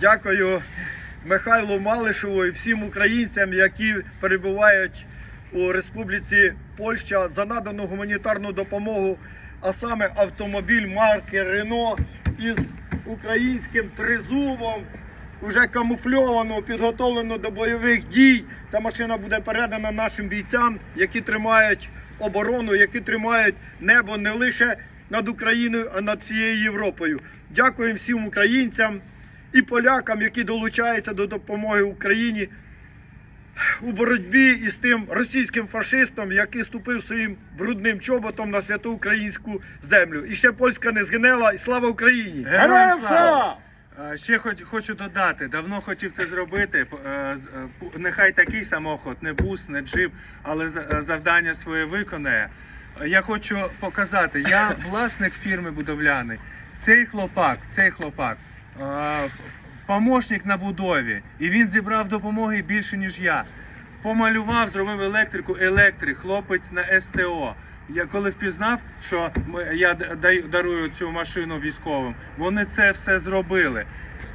Дякую Михайлу Малишеву і всім українцям, які перебувають у Республіці Польща за надану гуманітарну допомогу, а саме автомобіль марки Рено із українським тризубом. Уже камуфльовано, підготовлено до бойових дій. Ця машина буде передана нашим бійцям, які тримають оборону, які тримають небо не лише над Україною, а над всією Європою. Дякуємо всім українцям і полякам, які долучаються до допомоги Україні у боротьбі із тим російським фашистом, який ступив своїм брудним чоботом на святу українську землю. І ще польська не згинела, і слава Україні! Героям слава! Е, Ще хоч, хочу додати, давно хотів це зробити. е, е, Нехай такий самохід, не бус, не джип, але за- завдання своє виконає. Я хочу показати, я власник фірми будовляний. Цей хлопак, цей хлопак, помощник на будові, і він зібрав допомоги більше, ніж я. Помалював, зробив електрику, електрик, хлопець на СТО. Я коли впізнав, що я даю- дарую цю машину військовим, вони це все зробили.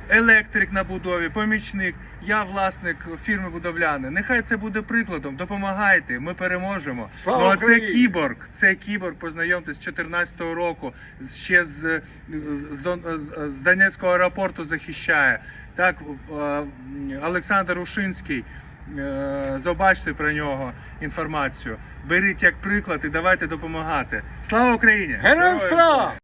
Електрик на будові, помічник, я власник фірми будовляни. Нехай це буде прикладом. Допомагайте, ми переможемо. Слава ну а це Україні! кіборг. Це кіборг, познайомтесь з 14-го року. Ще з, з, з, з- Донецького аеропорту захищає. Так, Олександр Ушинський. Е, Побачте про нього інформацію. Беріть як приклад і давайте допомагати. Слава Україні! Героям слава!